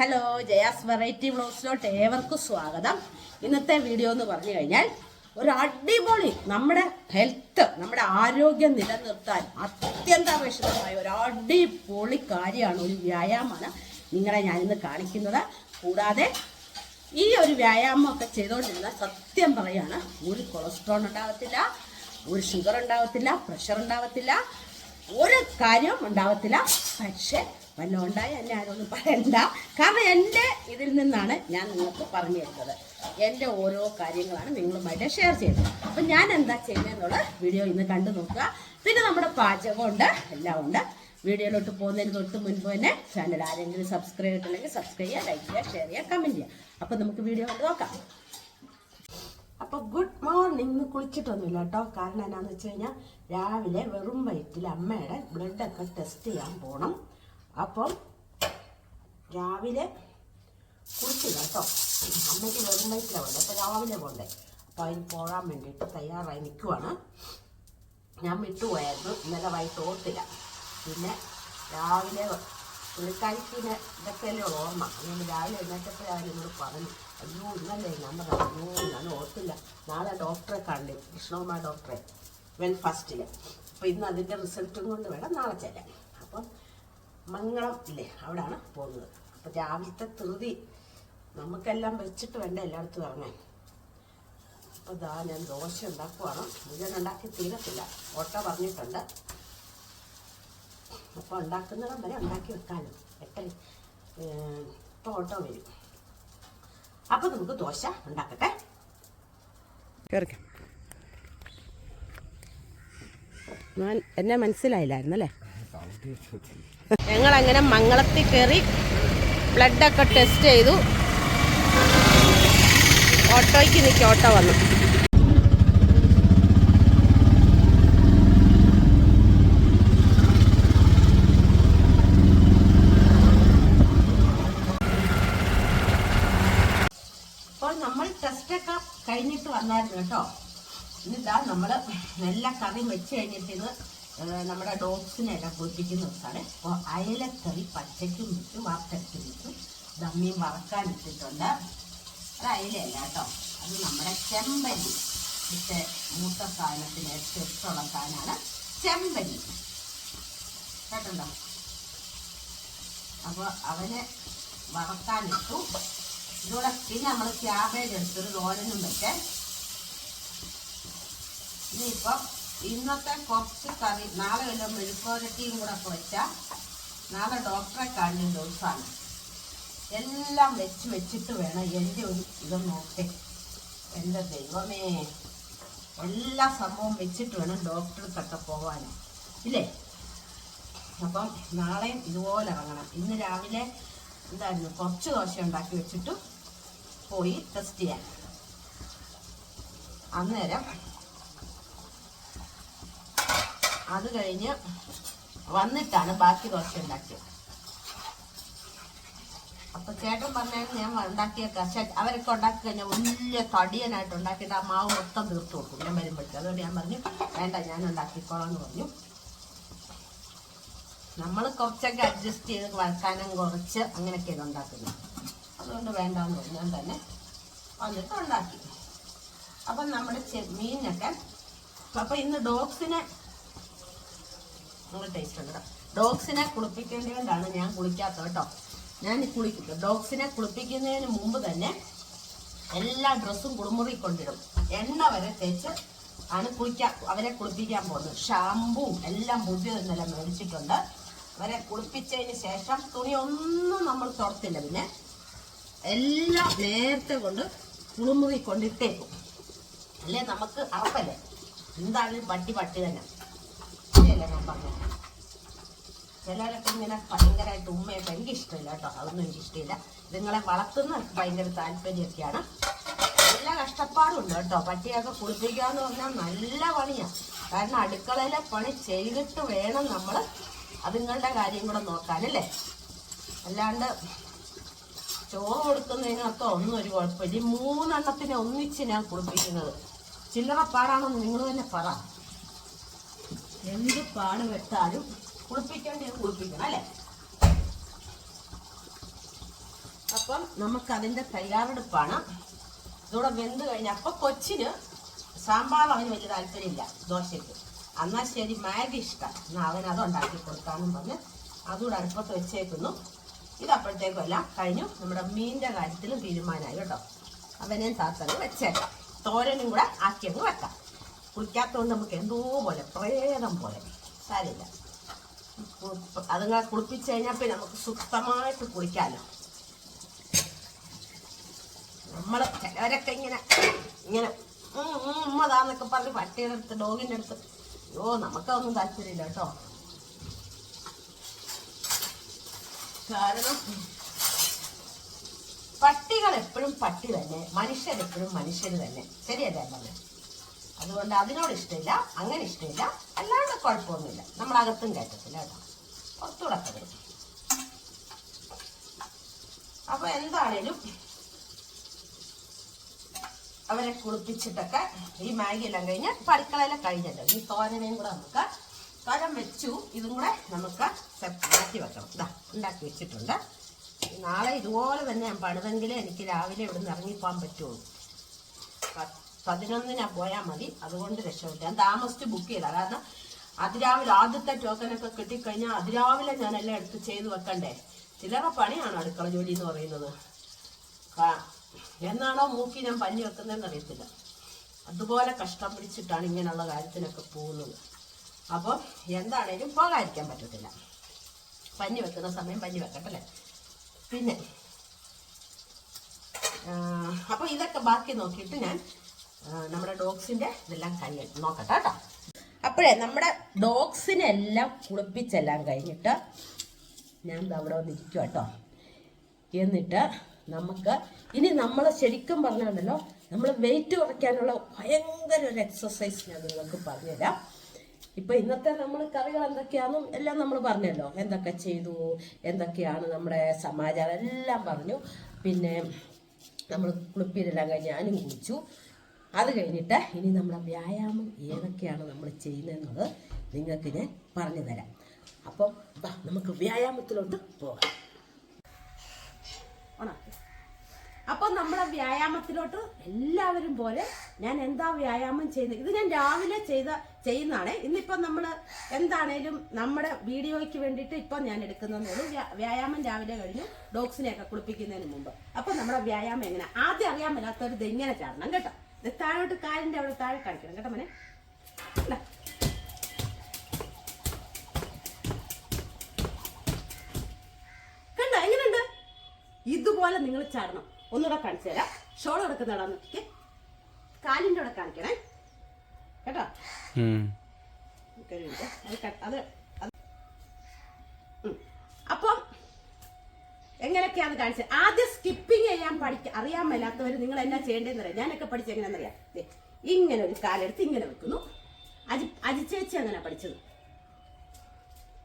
Hello Jaya's variety വ്ലോഗ്സിലോട്ട് ഏവർക്കും സ്വാഗതം. ഇന്നത്തെ വീഡിയോ എന്ന് പറഞ്ഞു കഴിഞ്ഞാൽ ഒരു അടിപൊളി നമ്മുടെ ഹെൽത്ത് നമ്മുടെ ആരോഗ്യം നിലനിർത്താൻ അത്യന്താപേക്ഷിതമായ ഒരു അടിപൊളി കാര്യമാണ് ഒരു വ്യായാമമാണ് നിങ്ങളെ ഞാനിന്ന് കാണിക്കുന്നത്. കൂടാതെ ഈ ഒരു വ്യായാമമൊക്കെ ചെയ്തുകൊണ്ടിരുന്നാൽ സത്യം പറയാണ് ഒരു കൊളസ്ട്രോൾ ഉണ്ടാകത്തില്ല ഒരു ഷുഗർ ഉണ്ടാകത്തില്ല പ്രഷർ ഉണ്ടാകത്തില്ല ഒരു കാര്യവും ഉണ്ടാകത്തില്ല പക്ഷേ വല്ലതും എന്നെ ആരോടും പറയണ്ട. കാരണം എന്റെ ഇതിൽ നിന്നാണ് ഞാൻ നിങ്ങൾക്ക് പറഞ്ഞു തരുന്നത് എന്റെ ഓരോ കാര്യങ്ങളാണ് നിങ്ങളുമായിട്ട് ഷെയർ ചെയ്യുന്നത്. അപ്പം ഞാൻ എന്താ ചെയ്യുന്നതെന്നുള്ള വീഡിയോ ഇന്ന് കണ്ടു നോക്കുക. പിന്നെ നമ്മുടെ പാചകമുണ്ട് എല്ലാം ഉണ്ട്. വീഡിയോയിലോട്ട് പോകുന്നതിന് തൊട്ട് മുൻപ് തന്നെ ചാനൽ ആരെങ്കിലും സബ്സ്ക്രൈബ് ചെയ്തിട്ടില്ലെങ്കിൽ സബ്സ്ക്രൈബ് ചെയ്യുക ലൈക്ക് ചെയ്യുക ഷെയർ ചെയ്യുക കമന്റ് ചെയ്യുക. അപ്പം നമുക്ക് വീഡിയോ കണ്ട് നോക്കാം. അപ്പോൾ ഗുഡ് മോർണിംഗ് ഇന്ന് കുളിച്ചിട്ടൊന്നുമില്ല കേട്ടോ. കാരണം എന്നാന്ന് വെച്ച് കഴിഞ്ഞാൽ രാവിലെ വെറും വയറ്റിൽ അമ്മയുടെ ബ്ലഡ് ഒക്കെ ടെസ്റ്റ് ചെയ്യാൻ പോകണം അപ്പം രാവിലെ കുളിച്ചില്ല കേട്ടോ. അമ്മയ്ക്ക് വെറും വയറ്റിലാണ് വേണ്ടത് അപ്പോൾ രാവിലെ കൊണ്ടേ അപ്പോൾ അതിന് പോകാൻ വേണ്ടിയിട്ട് തയ്യാറായി നിൽക്കുവാണ് ഞാൻ വിട്ടുപോയായിരുന്നു ഇന്നലെ വൈകിട്ട് ഓർത്തില്ല. പിന്നെ രാവിലെ പുള്ളിക്കാരിക്കിനെ ഇതൊക്കെയല്ലേ ഓർമ്മ. അങ്ങനെ രാവിലെ എഴുന്നേറ്റപ്പോഴാണ് എന്നോട് പറഞ്ഞു അയ്യോ ഇന്നല്ലേ ഞാൻ പറഞ്ഞു. അയ്യോ ഞാൻ ഓർത്തില്ല. നാളെ ഡോക്ടറെ കണ്ടു കൃഷ്ണകുമാർ ഡോക്ടറെ. വെൽ ഫസ്റ്റിൽ അപ്പോൾ ഇന്ന് അതിന്റെ റിസൾട്ടും കൊണ്ട് വേണം നാളെ ചെല്ലാൻ. അപ്പം മംഗളം ഇല്ലേ? അവിടാണ് പോകുന്നത്. അപ്പോൾ രാവിലത്തെ ധൃതി നമുക്കെല്ലാം വെച്ചിട്ട് വേണ്ട എല്ലായിടത്തും ഇറങ്ങാൻ. അപ്പോൾ ഇതാ ഞാൻ ദോശ ഉണ്ടാക്കുവാണ്. മുഴുവൻ ഉണ്ടാക്കി തീരത്തില്ല. ഓട്ട പറഞ്ഞിട്ടുണ്ട്. അപ്പോൾ ഉണ്ടാക്കുന്നിടം വരെ ഉണ്ടാക്കി വെക്കാനും. എട്ടര ഇപ്പോൾ ഓട്ടോ വരും. അപ്പോൾ നമുക്ക് ദോശ ഉണ്ടാക്കട്ടെ. കേറിക്കാം. ഞാൻ എന്നെ മനസ്സിലായില്ലായിരുന്നല്ലേ? ഞങ്ങൾ അങ്ങനെ മംഗളത്തിൽ കയറി ബ്ലഡൊക്കെ ടെസ്റ്റ് ചെയ്തു. ഓട്ടോയ്ക്ക് നിൽക്കി ഓട്ടോ വന്നു. കഴിഞ്ഞിട്ട് വന്നായിരുന്നു കേട്ടോ. ഇന്നിതാ നമ്മൾ നല്ല കറി വെച്ച് കഴിഞ്ഞിട്ട് ഇത് നമ്മുടെ ഡോഗ്സിനെയൊക്കെ കുളിപ്പിക്കുന്ന ദിവസമാണ് അപ്പോൾ അയലക്കറി പച്ചയ്ക്കും വിറ്റും വറുത്തരച്ച് വിറ്റും ദമ്മിയും വറക്കാൻ ഇട്ടിട്ടുണ്ട്. അത് അയലയല്ല കേട്ടോ. അത് നമ്മുടെ ചെമ്പല്ലി ഇട്ട് മൂത്ത സാധനത്തിന് ഇഷ്ടമുള്ള സാധനമാണ് ചെമ്പല്ലി കേട്ടുണ്ടോ അപ്പോൾ അവനെ വറക്കാനിട്ടു ഇതോടെ പിന്നെ നമ്മൾ ക്യാബേജ് എടുത്തൊരു തോരനും വെച്ചേ. ഇനിയിപ്പം ഇന്നത്തെ കുറച്ച് കറി നാളെ വല്ല മെഴുക്കോരട്ടിയും കൂടെ വെച്ചാൽ നാളെ ഡോക്ടറെ കാണുന്ന ദിവസമാണ്. എല്ലാം വെച്ച് വെച്ചിട്ട് വേണം എന്റെ ഒരു ഇത് നോക്കേ എന്റെ ദൈവമേ. എല്ലാ സംഭവം വെച്ചിട്ട് വേണം ഡോക്ടർക്കൊക്കെ പോകാൻ ഇല്ലേ? അപ്പം നാളെയും ഇതുപോലെ ഇറങ്ങണം. ഇന്ന് രാവിലെ എന്തായിരുന്നു? കുറച്ച് ദോശ ഉണ്ടാക്കി വെച്ചിട്ട് പോയി ടെസ്റ്റ് ചെയ്യാൻ. അന്നേരം അത് കഴിഞ്ഞ് വന്നിട്ടാണ് ബാക്കി ദോശ ഉണ്ടാക്കിയത്. അപ്പൊ ചേട്ടൻ പറഞ്ഞാൽ ഞാൻ ഉണ്ടാക്കിയ അവരൊക്കെ ഉണ്ടാക്കി കഴിഞ്ഞാൽ വലിയ തടിയനായിട്ട് ഉണ്ടാക്കിയിട്ട് ആ മാവ് മൊത്തം തീർത്തു കൊടുക്കും. ഞാൻ വരുമ്പോഴത്തേക്ക് അതുകൊണ്ട് ഞാൻ പറഞ്ഞു വേണ്ട ഞാൻ ഉണ്ടാക്കിക്കോളാം എന്ന് പറഞ്ഞു. നമ്മൾ കുറച്ചൊക്കെ അഡ്ജസ്റ്റ് ചെയ്ത് വഴക്കാനം കുറച്ച് അങ്ങനെയൊക്കെയാണ് ഉണ്ടാക്കുന്നത്. അതുകൊണ്ട് വേണ്ടാന്ന് പറഞ്ഞു. ഞാൻ തന്നെ വന്നിട്ട് ഉണ്ടാക്കി. അപ്പം നമ്മുടെ മീനൊക്കെ അപ്പം ഇന്ന് ഡോഗ്സിനെ നിങ്ങൾ ടേസ്റ്റ് ഉണ്ട് കേട്ടോ ഡോഗ്സിനെ കുളിപ്പിക്കേണ്ടതുകൊണ്ടാണ് ഞാൻ കുളിക്കാത്തത് കേട്ടോ ഞാൻ കുളിക്കും. ഡോഗ്സിനെ കുളിപ്പിക്കുന്നതിന് മുമ്പ് തന്നെ എല്ലാ ഡ്രസ്സും കുളിമുറി കൊണ്ടിടും. എണ്ണ വരെ തേച്ച് ആണ് കുളിക്കാൻ അവരെ കുളിപ്പിക്കാൻ പോകുന്നത്. ഷാമ്പുവും എല്ലാം പുതിയ ഇന്നലെ മേടിച്ചിട്ടുണ്ട് അവരെ കുളിപ്പിച്ചതിന് ശേഷം തുണി ഒന്നും നമ്മൾ തുറത്തില്ല. പിന്നെ എല്ലാം നേരത്തെ കൊണ്ട് കുളിമുറി കൊണ്ടിട്ടേക്കും. അല്ലേ? നമുക്ക് അറപ്പല്ലേ എന്താണ് പട്ടി പട്ടി തന്നെ. ശരിയല്ലേ ഞാൻ പറഞ്ഞത്? ചിലരൊക്കെ ഇങ്ങനെ ഭയങ്കരമായിട്ട് ഉമ്മയൊക്കെ എനിക്ക് ഇഷ്ടമില്ല കേട്ടോ. അതൊന്നും എനിക്ക് ഇഷ്ടമില്ല. ഇതുങ്ങളെ വളർത്തുന്ന ഭയങ്കര താല്പര്യമൊക്കെയാണ്. നല്ല കഷ്ടപ്പാടുണ്ട് കേട്ടോ. പട്ടിയൊക്കെ കുളിപ്പിക്കുക എന്ന് പറഞ്ഞാൽ നല്ല പണിയാണ് കാരണം അടുക്കളയിലെ പണി ചെയ്തിട്ട് വേണം നമ്മൾ അതുങ്ങളുടെ കാര്യം കൂടെ നോക്കാനല്ലേ അല്ലാണ്ട് ചോറ് കൊടുക്കുന്നതിനൊക്കെ ഒന്നും ഒരു കുഴപ്പമില്ല. ഈ മൂന്നെണ്ണത്തിനെ ഒന്നിച്ച് ഞാൻ കുളിപ്പിക്കുന്നത്. ചില്ലറ പാടാണെന്ന് നിങ്ങൾ തന്നെ പറ. എന്ത് പാട് വെട്ടാലും കുളിപ്പിക്കേണ്ടത് കുളിപ്പിക്കണം അല്ലേ? അപ്പം നമുക്ക് അതിന്റെ തയ്യാറെടുപ്പാണ്. ഇതോടെ വെന്ത് കഴിഞ്ഞ അപ്പൊ കൊച്ചിന് സാമ്പാർ അവന് വലിയ താല്പര്യമില്ല ദോശയ്ക്ക്. എന്നാൽ ശരി മാഗി ഇഷ്ടം. എന്നാൽ അവൻ അത് ഉണ്ടാക്കി കൊടുക്കാമെന്നും പറഞ്ഞ് അതുകൂടെ അടുപ്പത്ത് വെച്ചേക്കുന്നു. ഇത് അപ്പോഴത്തേക്കും എല്ലാം കഴിഞ്ഞു. നമ്മുടെ മീനിന്റെ കാര്യത്തിലും തീരുമാനമായി കേട്ടോ. അവനെയും താത്തങ്ങ് വെച്ചേക്കാം. തോരനും കൂടെ ആക്കിയങ്ങ് വെക്കാം. കുളിക്കാത്തതുകൊണ്ട് നമുക്ക് എന്തോ പോലെ പ്രേതം പോലെ. സാരില്ല അതുങ്ങളെ കുളിപ്പിച്ച് കഴിഞ്ഞാൽ പിന്നെ നമുക്ക് സുഖമായിട്ട് കുളിക്കാമല്ലോ നമ്മൾ ചിലവരൊക്കെ ഇങ്ങനെ ഇങ്ങനെ ഉമ്മതാന്നൊക്കെ പറഞ്ഞ് പട്ടിയുടെ അടുത്ത് ഡോഗിന്റെ അടുത്ത് അയ്യോ നമുക്കതൊന്നും താല്പര്യമില്ല കേട്ടോ. കാരണം പട്ടികൾ എപ്പോഴും പട്ടി തന്നെ മനുഷ്യരെപ്പോഴും മനുഷ്യർ തന്നെ. ശരിയല്ലേ പറഞ്ഞത് അതുകൊണ്ട് അതിനോട് ഇഷ്ടമില്ല അങ്ങനെ ഇഷ്ടമില്ല അല്ലാണ്ട് കുഴപ്പമൊന്നുമില്ല. നമ്മളകത്തും കയറ്റത്തില്ല കേട്ടോ. പുറത്തൂടെ അപ്പോൾ അപ്പൊ എന്താണേലും അവരെ കുളിപ്പിച്ചിട്ടൊക്കെ ഈ മാഗി എല്ലാം കഴിഞ്ഞ് അടുക്കളയെല്ലാം കഴിഞ്ഞല്ലോ. ഈ തോരനെയും കൂടെ നമുക്ക് തോരൻ വെച്ചു. ഇതും കൂടെ നമുക്ക് മാറ്റി വെക്കണം. ഇതാ ഉണ്ടാക്കി വെച്ചിട്ടുണ്ട്. നാളെ ഇതുപോലെ തന്നെ ഞാൻ പണിതെങ്കിലേ എനിക്ക് രാവിലെ ഇവിടെ നിന്ന് ഇറങ്ങിപ്പോകാൻ പറ്റുള്ളൂ പതിനൊന്നിനാ പോയാൽ മതി. അതുകൊണ്ട് രക്ഷപ്പെട്ടു ഞാൻ താമസിച്ച് ബുക്ക് ചെയ്താൽ കാരണം അതിരാവിലെ ആദ്യത്തെ ടോക്കനൊക്കെ കിട്ടിക്കഴിഞ്ഞാൽ അതിരാവിലെ ഞാൻ എല്ലാം എടുത്ത് ചെയ്ത് വെക്കണ്ടേ? ചിലറ പണിയാണ് അടുക്കള ജോലി എന്ന് പറയുന്നത്. എന്നാണോ മൂക്കി ഞാൻ പഞ്ഞി വെക്കുന്നതെന്ന് അറിയത്തില്ല. അതുപോലെ കഷ്ടം പിടിച്ചിട്ടാണ് ഇങ്ങനെയുള്ള കാര്യത്തിനൊക്കെ പോകുന്നത്. അപ്പം എന്താണേലും പോകാതിരിക്കാൻ പറ്റത്തില്ല. പഞ്ഞി വെക്കുന്ന സമയം പഞ്ഞി വെക്കട്ടല്ലേ? പിന്നെ അപ്പോൾ ഇതൊക്കെ ബാക്കി നോക്കിയിട്ട് ഞാൻ നമ്മുടെ ഡോഗ്സിന്റെ ഇതെല്ലാം കഴിയും നോക്കട്ടെ കേട്ടോ. അപ്പോഴേ നമ്മുടെ ഡോഗ്സിനെല്ലാം കുളിപ്പിച്ചെല്ലാം കഴിഞ്ഞിട്ട് ഞാൻ അവിടെ വന്നിരിക്കും കേട്ടോ എന്നിട്ട് നമുക്ക് ഇനി നമ്മൾ ശരിക്കും പറഞ്ഞാണല്ലോ നമ്മൾ വെയിറ്റ് കുറയ്ക്കാനുള്ള ഭയങ്കര ഒരു എക്സസൈസ് ഞാൻ നിങ്ങൾക്ക് പറഞ്ഞുതരാം. ഇപ്പൊ ഇന്നത്തെ നമ്മൾ കറികൾ എന്തൊക്കെയാണെന്നും എല്ലാം നമ്മൾ പറഞ്ഞല്ലോ. എന്തൊക്കെ ചെയ്തു എന്തൊക്കെയാണ് നമ്മുടെ സമാചാരം എല്ലാം പറഞ്ഞു. പിന്നെ നമ്മൾ കുളിപ്പീരെല്ലാം കഴിഞ്ഞ് ഞാനും കുളിച്ചു. അത് കഴിഞ്ഞിട്ട് ഇനി നമ്മുടെ വ്യായാമം ഏതൊക്കെയാണ് നമ്മൾ ചെയ്യുന്നതെന്നുള്ളത് നിങ്ങൾക്ക് ഞാൻ പറഞ്ഞു തരാം. അപ്പം നമുക്ക് വ്യായാമത്തിലോട്ട് പോകാം. ഉണക്ക്. അപ്പൊ നമ്മുടെ വ്യായാമത്തിലോട്ട് എല്ലാവരും പോലെ ഞാൻ എന്താ വ്യായാമം ചെയ്യുന്നത്? ഇത് ഞാൻ രാവിലെ ചെയ്ത ചെയ്യുന്നതാണ്. ഇന്നിപ്പം നമ്മൾ എന്താണേലും നമ്മുടെ വീഡിയോയ്ക്ക് വേണ്ടിയിട്ട് ഇപ്പം ഞാൻ എടുക്കുന്നതേ വ്യായാമം രാവിലെ കഴിഞ്ഞു ഡോഗ്സിനെയൊക്കെ കുളിപ്പിക്കുന്നതിന് മുമ്പ്. അപ്പൊ നമ്മുടെ വ്യായാമം എങ്ങനെ? ആദ്യം അറിയാൻ മേലാത്തവർ ഇത് എങ്ങനെ ചാടണം കേട്ടോ. താഴോട്ട് കാലിന്റെ അവിടെ താഴെ കാണിക്കണം. കേട്ടോ മോനെ. കണ്ടോ? എങ്ങനെയുണ്ട്? ഇതുപോലെ നിങ്ങൾ ചാടണം. ഒന്നുകൂടെ കാണിച്ചു തരാം. ഷോൾ എടുക്കുന്നതാണെന്ന് നോക്കിക്കേ. കാലിന്റെ അവിടെ കാണിക്കണേ. കേട്ടോ. അത് അത് എങ്ങനെയൊക്കെയാണ് കാണിച്ചത്. ആദ്യം സ്കിപ്പിംഗ് ചെയ്യാൻ പഠിക്ക അറിയാൻ മേലാത്തവർ നിങ്ങൾ എന്നാ ചെയ്യേണ്ടതെന്ന് അറിയാം ഞാനൊക്കെ പഠിച്ച എങ്ങനെയാണെന്നറിയാം ദേ, ഇങ്ങനെ ഒരു കാലെടുത്ത് ഇങ്ങനെ വെക്കുന്നു. അജി അജിച്ചേച്ചി അങ്ങനെ പഠിച്ചത്.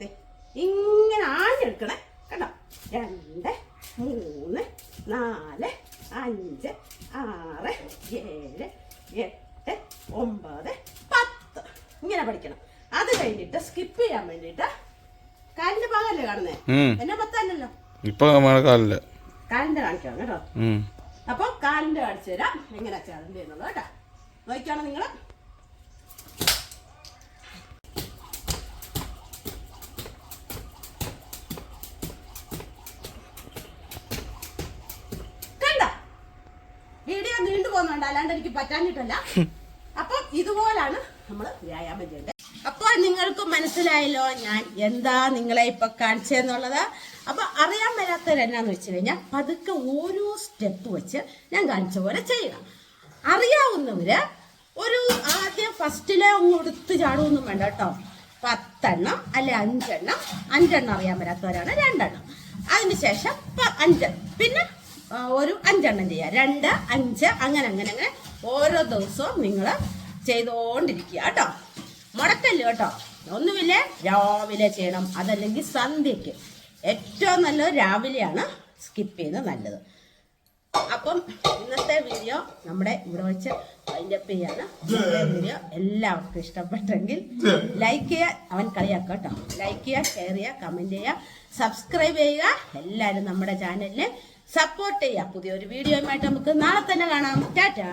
ദേ, ഇങ്ങനെ ആഞ്ഞെടുക്കണേ. കണ്ടോ? രണ്ട് മൂന്ന് നാല് അഞ്ച് ആറ് ഏഴ് എട്ട് ഒമ്പത് പത്ത്. ഇങ്ങനെ പഠിക്കണം. അത് കഴിഞ്ഞിട്ട് സ്കിപ്പ് ചെയ്യാൻ വേണ്ടിയിട്ട് കാലിന്റെ ഭാഗമല്ലേ കാണുന്നേ? എന്നാ ഇപ്പൊ മഴക്കാലല്ലേ കാലിന്റെ കാണിക്കണം കേട്ടോ. കാലിന്റെ കാണിച്ചു തരാം. എങ്ങനെ ചാടണ്ടേ എന്നുള്ളത് കേട്ടോ. നോക്കിയാണോ വീഡിയോ നീണ്ടു പോകുന്നുണ്ട്. അല്ലാണ്ട് എനിക്ക് പറ്റാഞ്ഞിട്ടല്ല. അപ്പൊ ഇതുപോലാണ് നമ്മൾ വ്യായാമം ചെയ്യേണ്ടത്. നിങ്ങൾക്ക് മനസ്സിലായല്ലോ ഞാൻ എന്താ നിങ്ങളെ ഇപ്പൊ കാണിച്ചതെന്നുള്ളത്. അപ്പൊ അറിയാൻ എന്നാന്ന് വെച്ച് കഴിഞ്ഞാൽ പതുക്കെ ഓരോ സ്റ്റെപ്പ് വെച്ച് ഞാൻ കാണിച്ച പോലെ ചെയ്യുക. അറിയാവുന്നവര് ഒരു ആദ്യം ഫസ്റ്റിലെ അങ്ങ് എടുത്ത് ചാടുമൊന്നും വേണ്ട കേട്ടോ. പത്തെണ്ണം അല്ലെ അഞ്ചെണ്ണം അഞ്ചെണ്ണം അറിയാൻ വരാത്തവരാണ് രണ്ടെണ്ണം. അതിന് ശേഷം അഞ്ച്. പിന്നെ ഒരു അഞ്ചെണ്ണം ചെയ്യുക രണ്ട് അഞ്ച് അങ്ങനെ അങ്ങനെ അങ്ങനെ ഓരോ ദിവസവും നിങ്ങൾ ചെയ്തുകൊണ്ടിരിക്കുക കേട്ടോ. മുടക്കല്ല കേട്ടോ. ഒന്നുമില്ലേ? രാവിലെ ചെയ്യണം. അതല്ലെങ്കിൽ സന്ധ്യയ്ക്ക്. ഏറ്റവും നല്ലത് രാവിലെയാണ് സ്കിപ്പ് ചെയ്യുന്നത് നല്ലത്. അപ്പം ഇന്നത്തെ വീഡിയോ നമ്മുടെ ഇവിടെ വെച്ച് ഇന്നത്തെ വീഡിയോ എല്ലാവർക്കും ഇഷ്ടപ്പെട്ടെങ്കിൽ ലൈക്ക് ചെയ്യുക അവൻ കളിയാക്കുക കേട്ടോ. ലൈക്ക് ചെയ്യുക ഷെയർ ചെയ്യുക കമന്റ് ചെയ്യുക സബ്സ്ക്രൈബ് ചെയ്യുക. എല്ലാവരും നമ്മുടെ ചാനലിനെ സപ്പോർട്ട് ചെയ്യുക. പുതിയൊരു വീഡിയോയുമായിട്ട് നമുക്ക് നാളെ തന്നെ കാണാം. ടാറ്റാ.